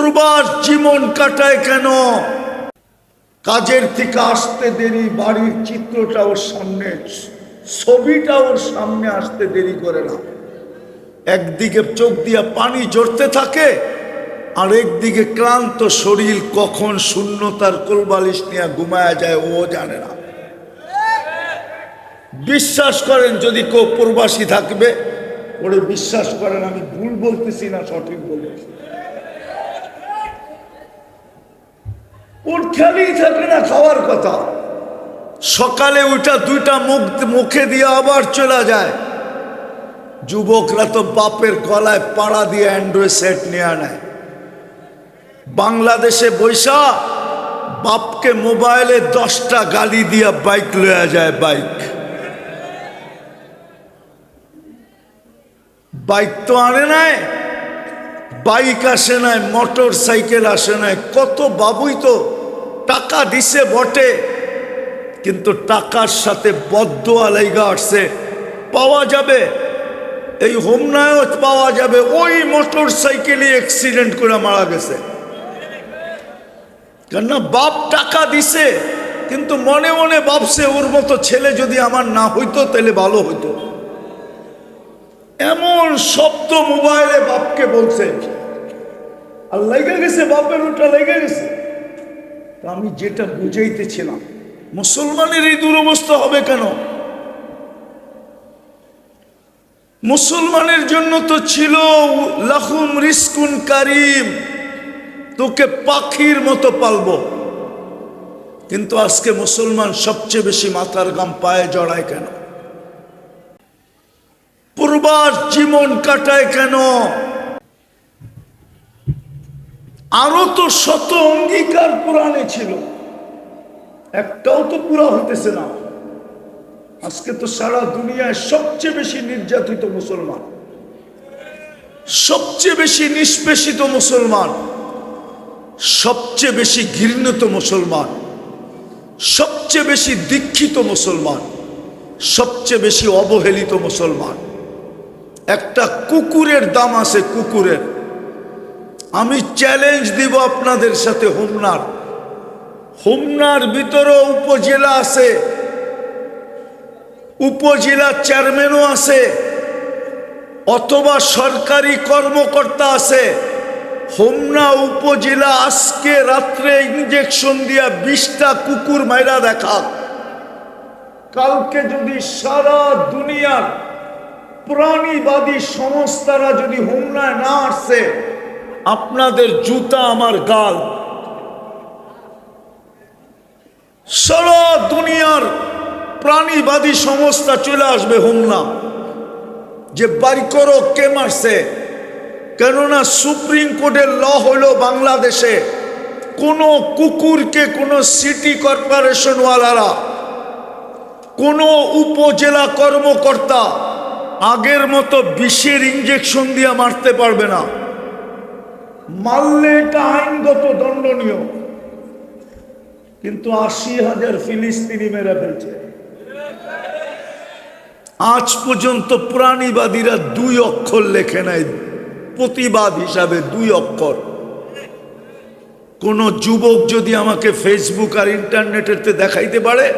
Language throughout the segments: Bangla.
পূর্বাস জীবন কাটায় কেন? কাজের থেকে আসতে দেরি, বাড়ির চিত্রটা ওর সামনে, ছবিটা ওর সামনে আসতে দেরি করে না। একদিকে চোখ দিয়ে পানি জড়তে থাকে আর একদিকে ক্লান্ত শরীর কখন শূন্যতার কোলবালিশ নিয়ে ঘুমায়া যায় ও জানে না। বিশ্বাস করেন যদি কেউ প্রবাসী থাকবে, ওরে বিশ্বাস করেন আমি ভুল বলতেছি না, সঠিক বলতেছি। খেয়ালই থাকে না খাওয়ার কথা। সকালে ওইটা দুইটা মুখ, মুখে দিয়ে আবার চলে যায়। যুবকরা তো বাপের গলায় পাড়া দিয়ে অ্যান্ড্রয়েড সেট নিয়ে নেয় বাংলাদেশে বৈশা বাপকে মোবাইলে দশটা গালি দিয়া বাইক লয়া যায় বাইক। বাইক তো আনে নাই বাইক আসে নাই, মোটর সাইকেল আসে নাই, কত বাবুই তো টাকা দিছে বটে, কিন্তু টাকার সাথে বদ্ধ আলাইগা আসছে। পাওয়া যাবে, এই হোমনায়ত পাওয়া যাবে, ওই মোটর সাইকেলে অ্যাক্সিডেন্ট করে মারা গেছে। কেননা বাপ টাকা দিছে, কিন্তু মনে মনে ভাবছে, ওর মতো ছেলে যদি আমার না হইতো, তাহলে ভালো হইতো। এমন শব্দ মোবাইলে বাপকে বলছে, আর লেগে গেছে বাপের ওটা লেগে গেছে। আমি যেটা বুঝাইতেছিলাম, মুসলমানের এই দুরবস্থা হবে কেন? মুসলমানের জন্য তো ছিল লাহুম রিস্কুন কারিম, তোকে পাখির মতো পালবো। কিন্তু আজকে মুসলমান সবচেয়ে বেশি মাথার গাম পায়ে জড়ায় কেন? পূর্বাস জীবন কাটায় কেন? আরও তো শত অঙ্গীকার পুরাণে ছিল। একটাও তো পুরা হইতেছে না। আজকে তো সারা দুনিয়ায় সবচেয়ে বেশি নির্যাতিত মুসলমান। সবচেয়ে বেশি নিষ্পেষিত মুসলমান। সবচেয়ে বেশি ঘৃণিত মুসলমান। সবচেয়ে বেশি দীক্ষিত মুসলমান। সবচেয়ে বেশি অবহেলিত মুসলমান। একটা কুকুরের দাম আছে কুকুরের। আমি চ্যালেঞ্জ দিব আপনাদের সাথে হোমনার। হোমনার ভিতরে উপজেলা আছে। উপজেলা চেয়ারম্যানও আছে। অথবা সরকারি কর্মকর্তা আছে। হোমনা উপজেলা আজকে রাত্রে ইঞ্জেকশন দিয়া বিশটা কুকুর মাইরা দেখা। কালকে যদি সারা দুনিয়ার প্রাণীবাদী সংস্থারা যদি হোমনায় না আসছে আপনাদের জুতা আমার গাল। সারা দুনিয়ার প্রাণীবাদী সংস্থা চলে আসবে হোমনা যে বাড়ি করো, কে মারছে? কেননা সুপ্রিম কোর্টের ল হলো বাংলাদেশে কোনো কুকুরকে কোনো সিটি কর্পোরেশনওয়ালারা, কোনো উপজেলা কর্মকর্তা আগের মতো বিষের ইঞ্জেকশন দিয়ে মারতে পারবে না। মারলে এটা আইনগত দণ্ডনীয়। কিন্তু আশি হাজার ফিলিস্তিনি মেরে ফেলছে। আজ পর্যন্ত প্রাণীবাদীরা দুই অক্ষর লেখে নাই। প্রতিবাদ হিসাবে দুই অক্ষর। কোন যুবক যদি আমাকে ফেসবুক আর ইন্টারনেটেতে দেখাইতে পারে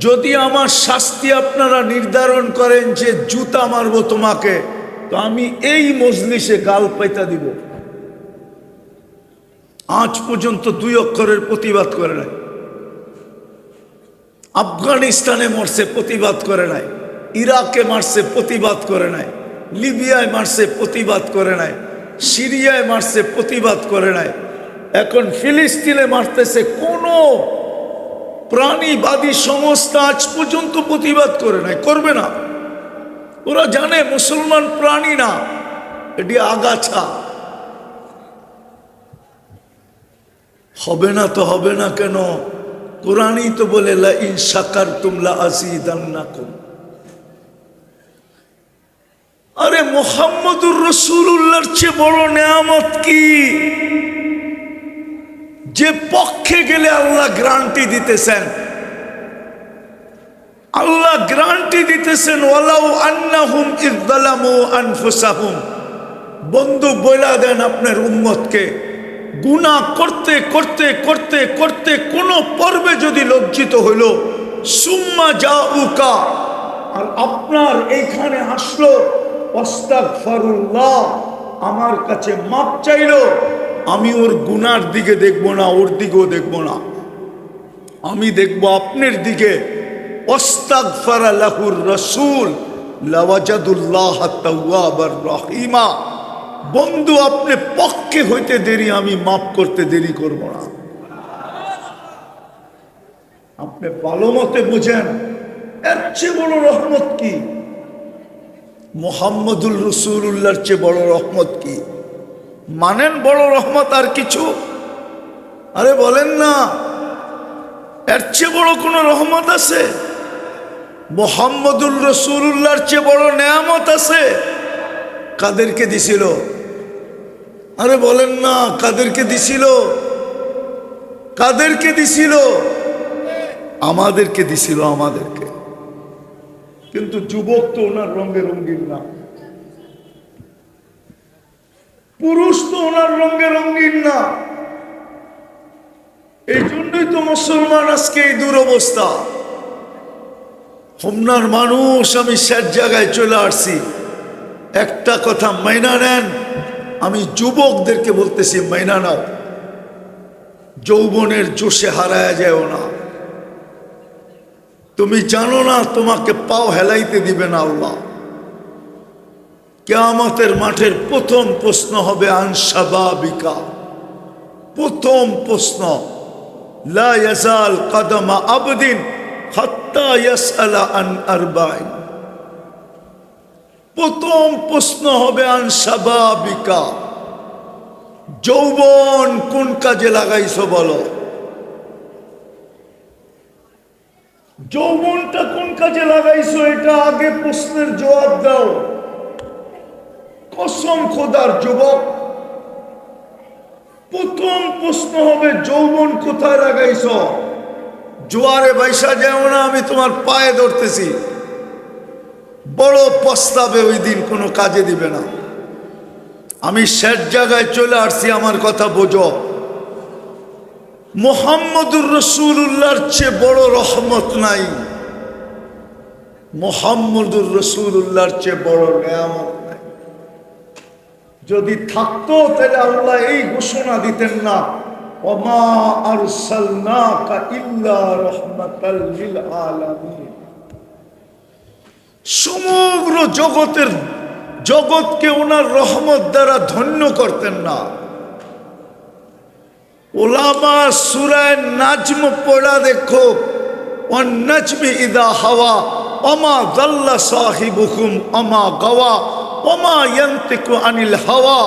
যদি আমার শাস্তি আপনারা নির্ধারণ করেন যে জুতা মারবো তোমাকে, তো আমি এই মজলিসে গাল পাইতা দিব। আজ পর্যন্ত দুই অক্ষরের প্রতিবাদ করে নাই। আফগানিস্তানে মরছে, প্রতিবাদ করে নাই। ইরাকে মারছে, প্রতিবাদ করে নাই। লিবিয়ায় মারছে, প্রতিবাদ করে নাই। সিরিয়ায় মারছে, প্রতিবাদ করে নাই। এখন ফিলিস্তিনে মারতেছে কোনো প্রাণীবাদী সংস্থা আজ পর্যন্ত প্রতিবাদ করে নাই, করবে না। ওরা জানে মুসলমান প্রাণী না, এটি আগাছা। হবে না তো হবে না কেন? কোরআনই তো বলে লা সাকার তুমলা আসিদান্নাকুম আরে মোহাম্মদুর রসুল্লাহর চেয়ে বড় নেয়ামত কি? যে পক্ষে গেলে আল্লাহ গ্রান্টি দিতেছেন। আল্লাহ গ্রান্টি দিতেছেন, ওয়ালাউ আন্নাহুম ইযলামু আনফুসাহুম। বন্ধু, বইলা দেন আপনার উম্মতকে। গুণা করতে করতে করতে করতে কোনো পর্বে যদি লজ্জিত হইল, সুম্মা যা উকা আর আপনার এইখানে আসলো অস্তাক আমার কাছে মাপ চাইলো আমি ওর গুনার দিকে দেখব না, ওর দিকেও দেখব না। আমি দেখব আপনার দিকে বন্ধু আপনি পক্ষে হইতে দেরি, আমি মাফ করতে দেরি করব না। আপনি ভালো মতে বুঝেন, এর চেয়ে বড় রহমত কি? মোহাম্মদুল রসুল্লাহর চেয়ে বড় রহমত কি? মানেন বড় রহমত আর কিছু? আরে বলেন না। এর চেয়ে বড় কোনো রহমত আছে? মোহাম্মদুল রসুল্লাহর চেয়ে বড় নেয়ামত আছে? কাদেরকে দিছিল? আরে বলেন না, কাদেরকে দিছিল? কাদেরকে দিছিল? আমাদেরকে দিছিল, আমাদেরকে। কিন্তু যুবক তো ওনার রঙে রঙিন না। পুরুষ তো ওনার রঙে রঙিন না। এই জন্যই তো মুসলমান আজকে এই দুরবস্থা। হোমনার মানুষ, আমি স্যার জায়গায় চলে আসছি। একটা কথা মাইনা নেন, আমি যুবকদেরকে বলতেছি, মাইনা নাও। যৌবনের জোশে হারায় যায় না। তুমি জানো না, তোমাকে পাও হেলাইতে দিবে না আল্লাহ। কেয়ামতের মাঠের প্রথম প্রশ্ন হবে আনসাবাবিকা প্রথম প্রশ্ন, লা ইয়াজাল কদমা আবদিন প্রথম প্রশ্ন হবে আনসাবাবিকা যৌবন কোন কাজে লাগাইছো বলো? যৌবনটা কোন কাজে লাগাইছো এটা আগে প্রশ্নের জবাব দাও। কসম খোদার যুবক, প্রথম প্রশ্ন হবে, যৌবন কোথায় লাগাইছ? জোয়ারে বাইসা যাও না, আমি তোমার পায়ে ধরতেছি। বড় প্রস্তাবে ওই দিন কোনো কাজে দিবে না। আমি শেষ জায়গায় চলে আসছি, আমার কথা বোঝো। মোহাম্মদুর রসুল্লাহর চেয়ে বড় রহমত নাই। মোহাম্মদুর রসুল্লাহর চেয়ে বড় নিয়ামত যদি থাকতো, তাহলে আল্লাহ এই ঘোষণা দিতেন না। সমগ্র জগতের, জগৎকে ওনার রহমত দ্বারা ধন্য করতেন না। ওলামা সুরায় নাজম পড়া দেখো অন্নাজমি ইদা হাওয়া অমা দাল্লা সাহিবুকুম অমা গাওয়া। অমা ইয়ান্তিকু আনিল হাওয়া।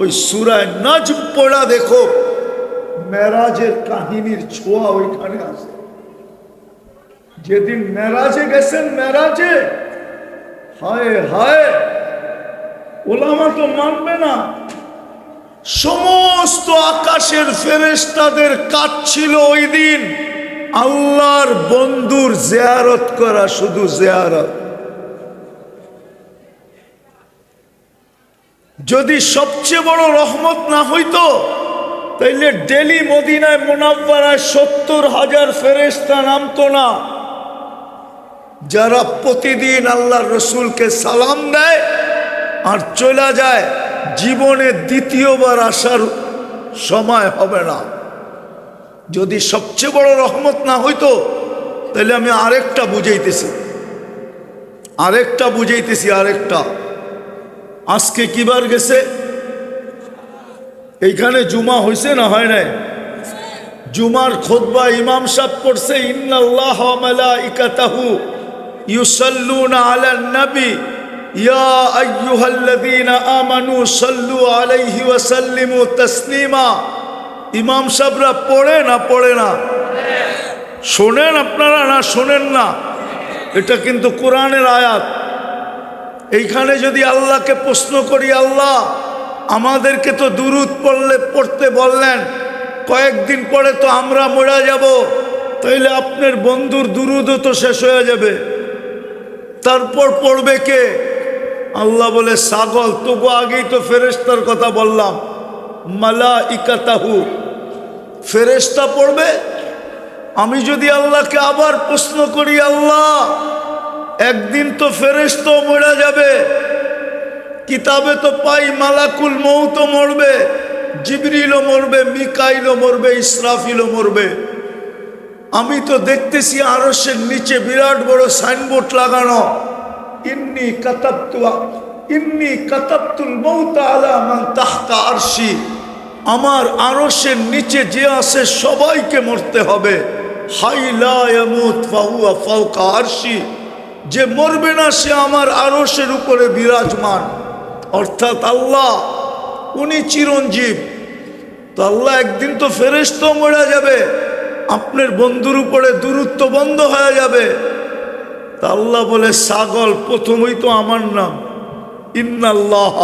ওই সুরায় নাজম পড়া দেখো, মেরাজের কাহিনীর ছোঁয়া ওইখানে আছে। যেদিন মেরাজে গেছেন মেরাজে, হায় হায়, ওলামা তো মানবে না। সমস্ত আকাশের ফেরেস্তাদের কাজ ছিল ওই দিন। আল্লাহর বন্ধুর জেয়ারত করা শুধু জেয়ারত। যদি সবচেয়ে বড় রহমত না হইতো, তাইলে ডেলি মদিনায় মোনাব্বারায় সত্তর হাজার ফেরেস্তা নামতো না। যারা প্রতিদিন আল্লাহ রসুলকে সালাম দেয় আর চলে যায়, জীবনে দ্বিতীয়বার আসার সময় হবে না। যদি সবচেয়ে বড় রহমত না হইতো তাহলে আমি আরেকটা বুঝাইতেছি। আরেকটা বুঝাইতেছি আরেকটা। আজকে কিবার গেছে? এইখানে জুমা হয়েছে না হয় নাই? জুমার খোদবা ইমাম সাহ পড়ছে, ইন্নাল্লাহ ইয়া আমানু সাল্লু পড়ে না পড়ে না? শোনেন আপনারা না শোনেন না? এটা কিন্তু কোরআনের আয়াত। এইখানে যদি আল্লাহকে প্রশ্ন করি, আল্লাহ, আমাদেরকে তো দুরুদ পড়লে, পড়তে বললেন, কয়েকদিন পরে তো আমরা মরা যাব, তাইলে আপনার বন্ধুর দুরুদও তো শেষ হয়ে যাবে। তারপর পড়বে কে? আল্লাহ বলে সাগল তবু আগেই তো ফেরেস্তার কথা বললাম মালা ইকাতাহু ফেরেস্তা পড়বে? আমি যদি আল্লাহকে আবার প্রশ্ন করি, আল্লাহ একদিন তো ফেরেস্তাও মরা যাবে। কিতাবে তো পাই মালাকুল মৌত মরবে, জিবরিলও মরবে, মিকাইলও মরবে, ইসরাফিলও মরবে। আমি তো দেখতেছি আরসের নিচে বিরাট বড় সাইনবোর্ড লাগানো। ইন্নি কাতাবতু, ইন্নি কাতাবতুল মৌত আলা মান তাহতা আরশি। আমার আরসের নিচে যে আছে সবাইকে মরতে হবে। হাই লা ইয়ামুত, ফাহুয়া ফাওকা আরশি। যে মরবে না, সে আমার আরসের উপরে বিরাজমান। অর্থাৎ আল্লাহ, উনি চিরঞ্জীব। তো আল্লাহ একদিন তো ফেরেস্ত মরা যাবে, আপনার বন্ধুর উপরে দূরত্ব বন্ধ হয়ে যাবে। তা আল্লাহ বলে সাগল প্রথমেই তো আমার নাম। ইন্নাল্লাহ,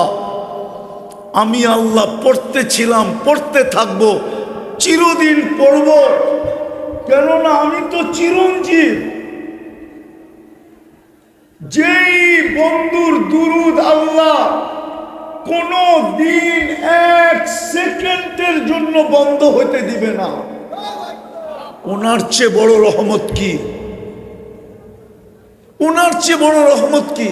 আমি আল্লাহ পড়তে ছিলাম, পড়তে থাকব, চিরদিন পড়ব। কেননা আমি তো চিরঞ্জীব। যেই বন্ধুর দুরুদ আল্লাহ কোন দিন এক সেকেন্ডের জন্য বন্ধ হতে দিবে না। ওনার চেয়ে বড় রহমত কি? ওনার চেয়ে বড় রহমত কি?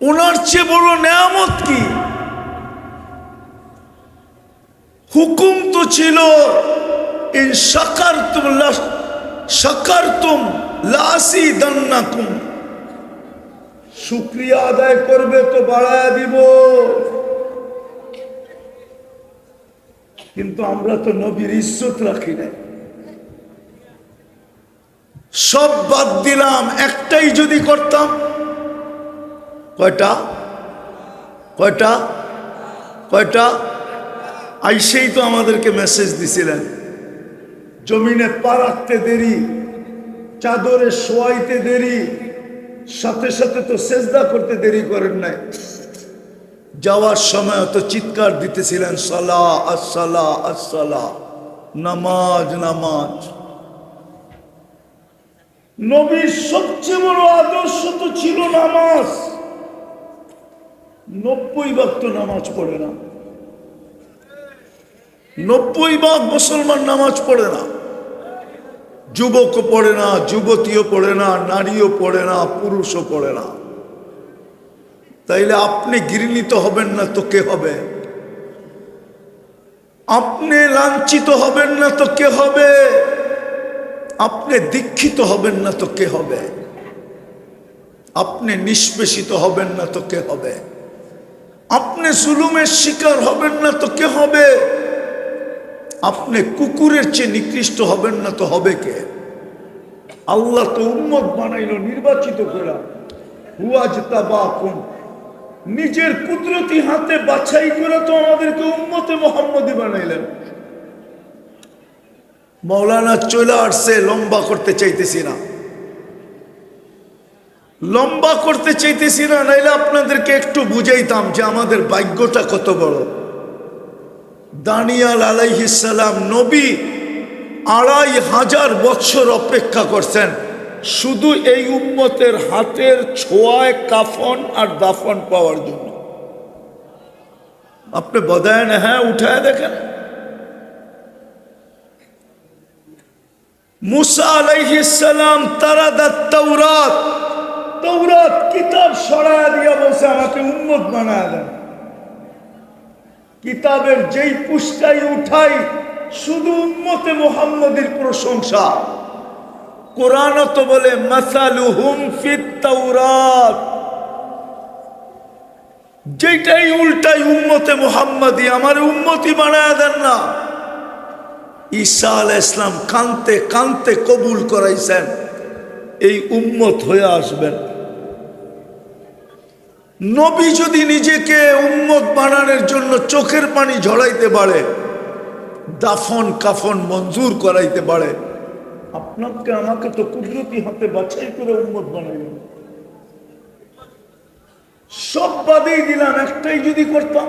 ওনার চেয়ে বড় নেয়ামত কি? হুকুম তো ছিল, ইন সাকার তুম সাকার তুম লাসি দান্নাকুম শুক্রিয়া আদায় করবে তো বাড়ায় দিব। কিন্তু আমরা তো নবীর ইজ্জত রাখি না। সব বাদ দিলাম, একটাই যদি করতাম। কয়টা? কয়টা? কয়টা? আইসেই তো আমাদেরকে মেসেজ দিছিলেন। জমিনে পা রাখতে দেরি, চাদরে শোয়াইতে দেরি সাথে সাথে তো সেজদা করতে দেরি করেন নাই। যাওয়ার সময় তো চিৎকার দিতেছিলেন, সালা, আসসালা আসসালা, নামাজ নামাজ। নবীর সবচেয়ে বড় আদর্শ তো ছিল নামাজ। নব্বই ভাগ তো নামাজ পড়ে না। নব্বই ভাগ মুসলমান নামাজ পড়ে না। যুবকও পড়ে না, যুবতীও পড়ে না, নারীও পড়ে না, পুরুষও পড়ে না। তাইলে আপনি ঘৃণিত হবেন না তো কে হবে? আপনি লাঞ্ছিত হবেন না তো কে হবে? আপনি দীক্ষিত হবেন না তো কে হবে? আপনি নিষ্পেষিত হবেন না তো কে হবে? আপনি জুলুমের শিকার হবেন না তো কে হবে? আপনি কুকুরের চেয়ে নিকৃষ্ট হবেন না তো হবে কে? আল্লাহ তো উম্মত বানাইল, নির্বাচিত করা হুয়াজ তাবাকুম নিজের কুদরতি হাতে বাছাই করে তো আমাদেরকে উম্মতে মোহাম্মদী বানাইলেন। মৌলানা চলে আসছে লম্বা করতে চাইতেছি না। লম্বা করতে চাইতেছি না, নাইলে আপনাদেরকে একটু বুঝাইতাম যে আমাদের ভাগ্যটা কত বড়। দানিয়াল আলাইহিসালাম নবী আড়াই হাজার বছর অপেক্ষা করছেন। শুধু এই উম্মতের হাতের ছোঁয়ায় কাফন আর দাফন পাওয়ার জন্য। আপনি বদায়ন হ্যাঁ উঠায় দেখেন। মুসা আলাইহিসালাম তারা দা তৌরাত তৌরাত কিতাব সরায় দিয়া বলছে, আমাকে উন্মত বানায় দেন। কিতাবের যেই পুষ্টাই উঠাই, শুধু উম্মতে মোহাম্মদের প্রশংসা। কোরআন তো বলে তাওরাত। যেটাই উল্টাই উম্মতে মোহাম্মদি, আমার উম্মতি বানায় দেন না। ঈসা আল ইসলাম কানতে কানতে কবুল করাইছেন, এই উম্মত হয়ে আসবেন। নবী যদি নিজেকে উম্মত বানানোর জন্য চোখের পানি ঝড়াইতে পারে, দাফন, কাফন মঞ্জুর করাইতে পারে, আপনাকে আমাকে তো কুদরতি হাতে বাছাই করে উম্মত বানাইলেন সব বাদেই দিলাম, একটাই যদি করতাম।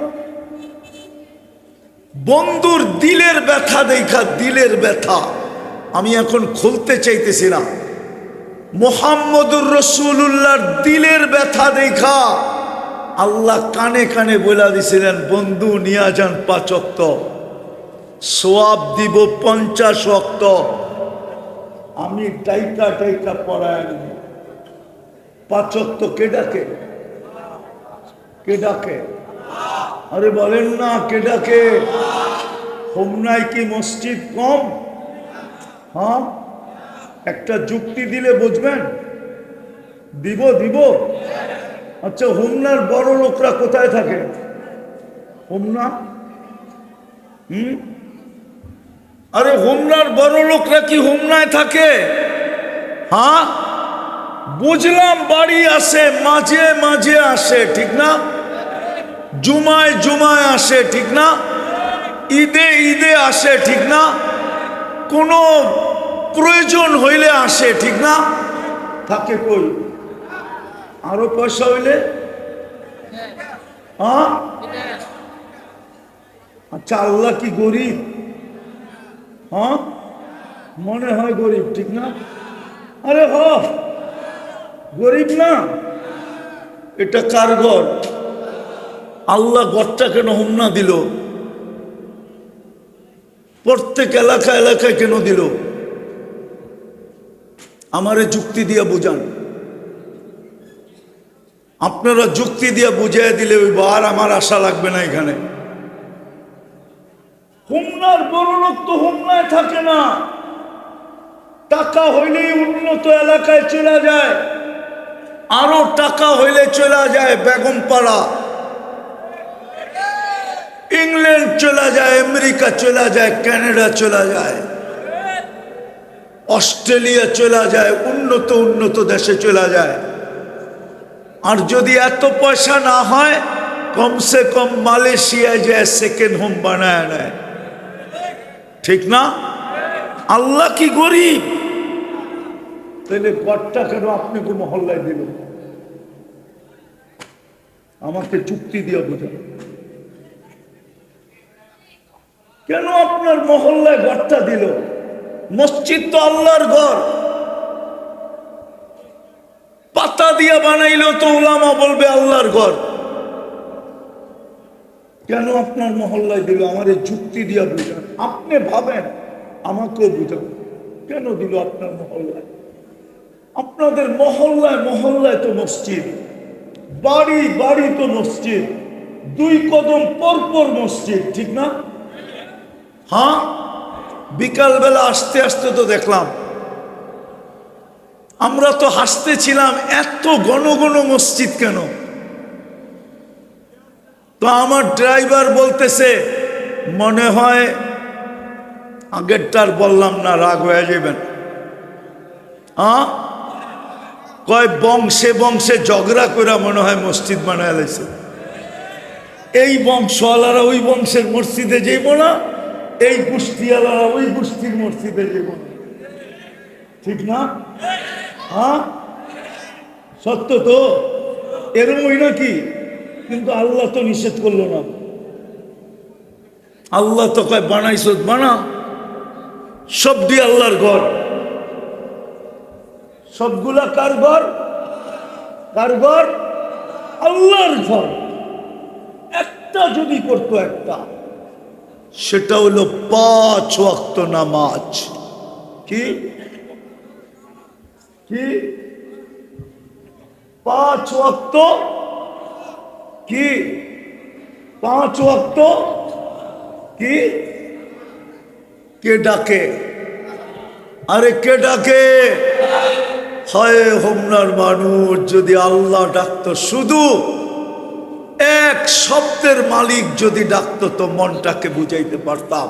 বন্ধুর দিলের ব্যথা দেখা, দিলের ব্যথা। আমি এখন খুলতে চাইতেছি না। মোহাম্মদুর রসুল্লাহর দিলের ব্যথা দেখা। আল্লাহ কানে কানে বলে দিছিলেন, বন্ধু, নিয়া যান পাচক্ত সোয়াব দিব পঞ্চাশ অক্ত আমি টাইকা টাইকা পড়ায় আনি। পাচক্ত কে ডাকে? কে ডাকে? আরে বলেন না, কে ডাকে? হোমনায় কি মসজিদ কম? হ্যাঁ? একটা যুক্তি দিলে বুঝবেন? দিব দিব? আচ্ছা হোমনার বড় লোকরা কোথায় থাকে? হোমনা? হুম? আরে, হোমনার বড় লোকরা কি হোমনায় থাকে? হ্যাঁ? বুঝলাম বাড়ি আসে, মাঝে মাঝে আসে, ঠিক না? জুমায় জুমায় আসে, ঠিক না? ঈদে ঈদে আসে, ঠিক না? কোনো প্রয়োজন হইলে আসে, ঠিক না? থাকে কই? আরও পয়সা হইলে? হ্যাঁ। আচ্ছা আল্লাহ কি গরিব? হ্যাঁ? মনে হয় গরিব ঠিক না? আরে হ। গরিব না? এটা কার ঘর? আল্লাহ ঘরটা কেন হুমনা দিল। প্রত্যেক এলাকা এলাকায় কেন দিল? আমারে যুক্তি দিয়ে বুঝান। আপনারা যুক্তি দিয়ে বুঝিয়ে দিলে ওই বার আমার আশা লাগবে না এখানে। হুমনার বড় লোক তো হুমনায় থাকে না। টাকা হইলেই উন্নত এলাকায় চলে যায়। আরও টাকা হইলে চলে যায় বেগমপাড়া। ইংল্যান্ড চলে যায়, আমেরিকা চলে যায়, কানাডা চলে যায়। অস্ট্রেলিয়া চলে যায়, উন্নত উন্নত দেশে চলে যায়। আর যদি এত পয়সা না হয়, কমসে কম মালয়েশিয়ায় যায় সেকেন্ড হোম বানায় নেয়। ঠিক না? আল্লাহ কি গরিব? তাহলে গড়টা কেন আপনি আপনাকে মহল্লায় দিল? আমাকে চুক্তি দিয়ে বোঝান কেন আপনার মহল্লায় ঘরটা দিল? মসজিদ তো আল্লাহর ঘর। দিয়া বানাইলেও তো ওলামা বলবে আল্লাহর ঘর। কেন আপনার মহল্লায় দিল? আমার যুক্তি দিয়া বুঝান। আপনি ভাবেন, আমাকেও বুঝান। কেন দিল আপনার মহল্লায়? আপনাদের মহল্লায় মহল্লায় তো মসজিদ। বাড়ি বাড়ি তো মসজিদ। দুই কদম পর পর মসজিদ, ঠিক না? হ্যাঁ? বিকালবেলা আসতে আসতে তো দেখলাম আমরা তো হাসতেছিলাম, এত ঘন ঘন মসজিদ কেন? তো আমার ড্রাইভার বলতেছে, মনে হয় আগেরটার বললাম না, রাগ হয়ে যাবেন। হ্যাঁ কয়, বংশে বংশে ঝগড়া করে মনে হয় মসজিদ বানায় লাইছে। এই বংশওয়ালারা ওই বংশের মসজিদে যাইব না, এই গোষ্ঠীওয়ালারা ওই গোষ্ঠীর মসজিদে যাইব না। ঠিক না? হ্যাঁ? সত্য তো? এরমই নাকি? কিন্তু আল্লাহ তো নিষেধ করল না। আল্লাহ তো কয়, বানাইছ বানা সব দিয়ে আল্লাহর ঘর। সবগুলা কার ঘর? কার ঘর? আল্লাহর ঘর। একটা যদি করতো একটা, সেটা হলো পাঁচ ওয়াক্ত নামাজ। কি? কি? পাঁচ ওয়াক্ত? কি? পাঁচ ওয়াক্ত? কি? কে ডাকে? আরে কে ডাকে? হয় হোমনার মানুষ, যদি আল্লাহ ডাকতো শুধু এক শব্দের মালিক যদি ডাকতো, তো মনটাকে বুঝাইতে পারতাম।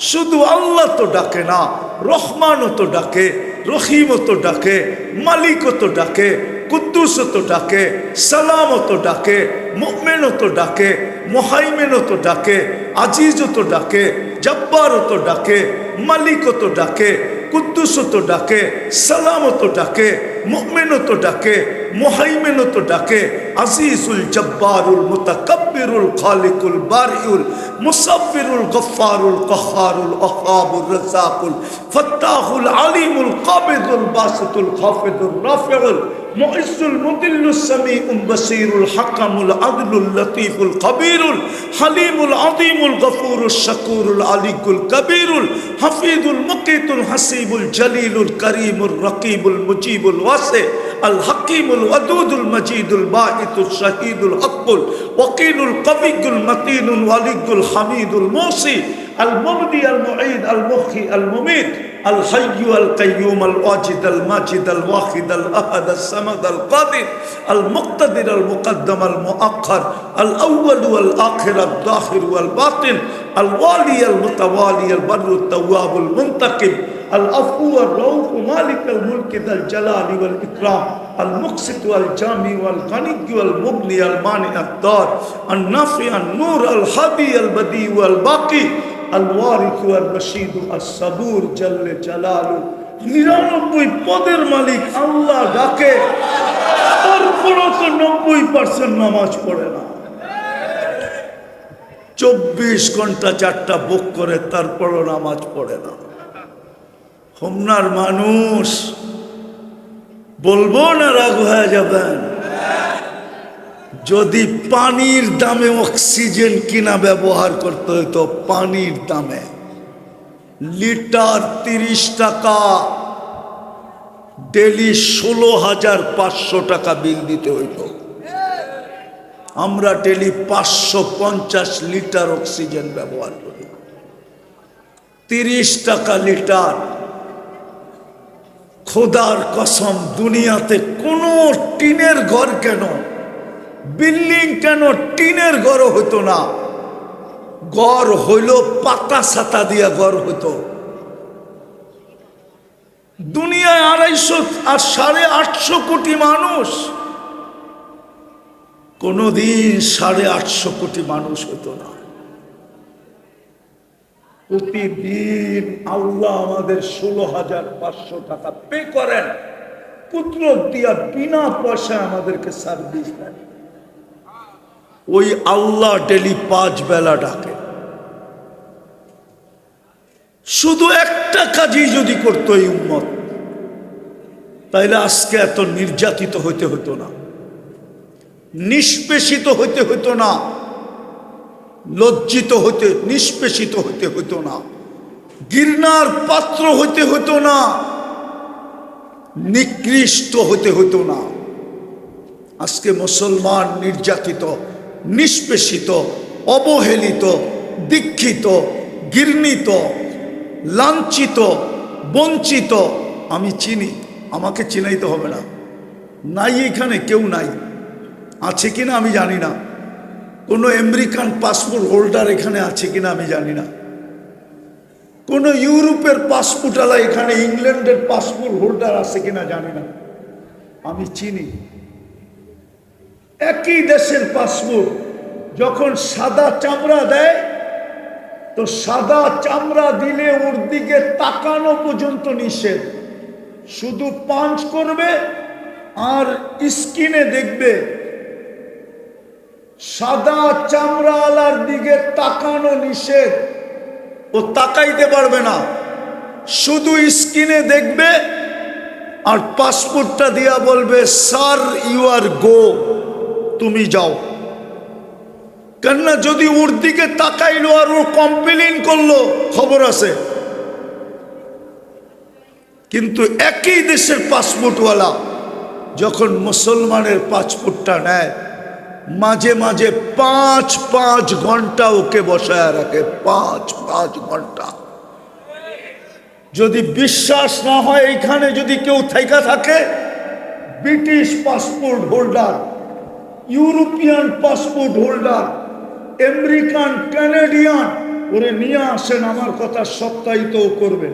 শুধু আল্লাহ তো ডাকে না, রহমানও তো ডাকে। রহিমও তো ডাকে মালিক তো ডাকে কুদ্দুস তো ডাকে সালাম তো ডাকে মুকমেনও তো ডাকে মোহাইমেন তো ডাকে, আজিজও তো ডাকে জব্বার তো ডাকে, মালিকও তো ডাকে কুদ্দুসও তো ডাকে সালামও তো ডাকে মুকমেনও তো ডাকে মোহাইমেনও তো ডাকে আজিজুল জব্বারুল মুতাকাব্বির মুদাব্বিরুল খালিকুল বারিউল মুসাব্বিরুল গফফারুল কহারুল ওয়াহাবুর রাজ্জাকুল ফাত্তাহুল আলিমুল কাবিদুল বাসিতুল খাফিদুর রাফিউল মুইসুল মুদিল্লুস সামিউল বাসীরুল হাকামুল আদলুল লতীফুল খবীরুল হালিমুল আযীমুল গফুরুস শাকুরুল আলিকুল কবীরুল হাফিজুল মুকিতুল হাসিবুল জলিলুল করিমুল রকিবুল মুজিবুল ওয়াসি আল হাকিমুল ওয়াদুদুল মজিদুল বাঈতুল শাহীদুল হকুল ওয়াকিলুল কবিউল মতিনুল ওয়ালিদুল হামিদুল মুসি المبدي المعيد المخي المميت الحي القيوم الواجد الماجد الواحد الأحد الصمد القادر المقتدر المقدم المؤخر الأول والآخر الظاهر والباطن الوالي المتوالي البر التواب المنتقم العفو الرؤوف مالك الملك ذا الجلال والإكرام المقسط والجامع والغني والمغني المانع الدار النافع النور الهادي البديع والباقي. الوارث والرشيد الصبور جل جلاله নিরানব্বই পদের মালিক আল্লাহ ডাকে তারপরও তো নব্বই পার্সেন্ট নামাজ পড়ে না চব্বিশ ঘন্টা চারটা বুক করে তারপরও নামাজ পড়ে না হোমনার মানুষ বলবো না রাগ হয়ে যাবেন যদি পানির দামে অক্সিজেন কিনা ব্যবহার করতে হতো পানির দামে। লিটার তিরিশ টাকা। ডেলি ষোলো হাজার পাঁচশো টাকা বিল দিতে হইত আমরা ডেলি পাঁচশো পঞ্চাশ লিটার অক্সিজেন ব্যবহার করি। তিরিশ টাকা লিটার। খোদার কসম, দুনিয়াতে কোনো টিনের ঘর কেন? বিল্ডিং কেন টিনের ঘর হতো না? গড় হইল পাতা সাতা দিয়া গড় হতো দুনিয়ায় আড়াইশো আর সাড়ে আটশো কোটি মানুষ। কোনোদিন সাড়ে আটশো কোটি মানুষ হতো না। প্রতিদিন আল্লাহ আমাদের ষোলো হাজার পাঁচশো টাকা পে করেন। পুত্র দিয়া বিনা পয়সায় আমাদেরকে সার্ভিস দেন ওই আল্লাহ ডেলি পাঁচ বেলা ডাকে। শুধু একটা কাজই যদি করতো এই উম্মত, তাইলে আজকে এত নির্যাতিত হইতে হতো না, নিষ্পেষিত হইতে হতো না, লজ্জিত হইতে, নিষ্পেষিত হইতে হতো না, গির্নার পাত্র হইতে হতো না, নিকৃষ্ট হতে হতো না। আজকে মুসলমান নির্যাতিত নিষ্পেষিত, অবহেলিত, দীক্ষিত, ঘৃণিত, লাঞ্ছিত, বঞ্চিত। আমি চিনি, আমাকে চিনাইতে হবে না। নাই এখানে, কেউ নাই। আছে কিনা আমি জানি না। কোনো আমেরিকান পাসপোর্ট হোল্ডার এখানে আছে কিনা আমি জানি না। কোনো ইউরোপের পাসপোর্টওয়ালা এখানে, ইংল্যান্ডের পাসপোর্ট হোল্ডার আছে কিনা জানি না। আমি চিনি। একই দেশের পাসপোর্ট। যখন সাদা চামড়া দেয়, তো সাদা চামড়া দিলে ওর দিকে তাকানো পর্যন্ত নিষেধ। শুধু পাঞ্চ করবে আর স্কিনে দেখবে। সাদা চামড়াওয়ালার দিকে তাকানো নিষেধ। ও তাকাইতে পারবে না। শুধু স্কিনে দেখবে আর পাসপোর্টটা দিয়া বলবে স্যার ইউ আর গো তুমি যাও। কেননা যদি ওর দিকে তাকাইলো আর ও কমপ্লেন করল, খবর আছে। কিন্তু একই দেশের পাসপোর্টওয়ালা যখন মুসলমানের পাসপোর্টটা নেয়, মাঝে মাঝে পাঁচ পাঁচ ঘণ্টা ওকে বসায় রাখে, পাঁচ পাঁচ ঘণ্টা। যদি বিশ্বাস না হয়, এইখানে যদি কেউ থাইকা থাকে, British passport holder European passport holder American Canadian ওরে নিয়ে আসেন, আমার কথা সপ্তাহিত করবে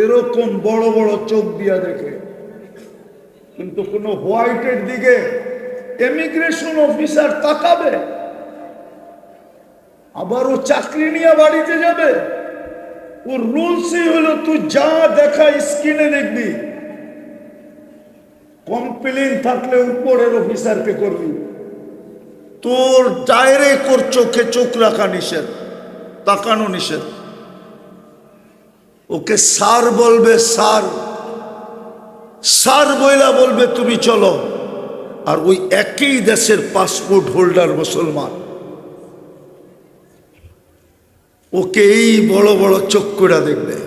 এরকম বড় বড় চোখ দিয়া দেখে। কিন্তু কোনো হোয়াইটের দিকে ইমিগ্রেশন অফিসার তাকাবে আবার ও চাকরি নিয়ে বাড়িতে যাবে। ওর রুলসই হলো, তুই যা দেখা স্ক্রিনে দেখবি। কমপ্লেন থাকলে উপরের অফিসারকে করবি। তোর ডাইরেক্ট কর চোখে চোখ রাখা নিষেধ, তাকানো নিষেধ। ওকে সার বলবে সার সার বইলা বলবে, তুমি চলো। আর ওই একই দেশের পাসপোর্ট হোল্ডার মুসলমান। ওকে এই বড় বড় চোখ করে দেখবে।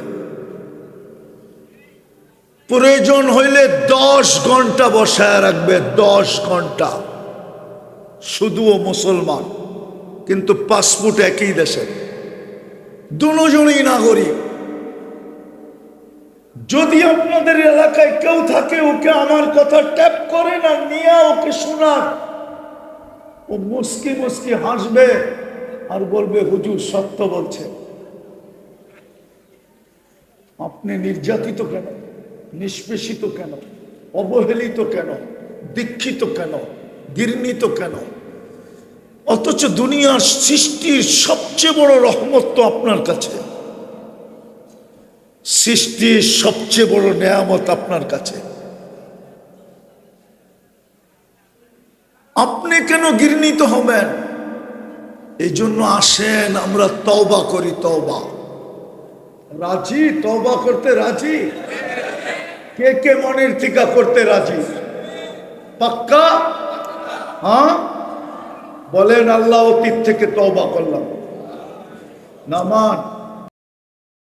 প্রয়োজন হইলে দশ ঘণ্টা বসায় রাখবে, দশ ঘণ্টা। শুধু ও মুসলমান, কিন্তু পাসপোর্ট একই দেশে দুজনই নাগরিক। যদি আপনাদের এলাকায় কেউ থাকে, ওকে আমার কথা ট্যাপ করে না, নিয়ে ওকে শোনান। ও মুস্কি মুস্কি হাসবে আর বলবে, হুজুর, সত্য বলছে। আপনি নির্যাতিত কেন? নিষ্পেষিত কেন? অবহেলিত কেন? দীক্ষিত কেন? ঘৃণিত কেন? অথচ দুনিয়ার সৃষ্টির সবচেয়ে বড় রহমত তো আপনার কাছে। সৃষ্টির সবচেয়ে বড় নেয়ামত আপনার কাছে। আপনি কেন গির্ণিত হবেন? এই জন্য আসেন, আমরা তওবা করি তওবা। রাজি? তওবা করতে রাজি? কে কে মনের টিকা করতে রাজি। পাক্কা? হ্যাঁ? বলেন আল্লাহ অতীত থেকে তবা করলাম। নামান।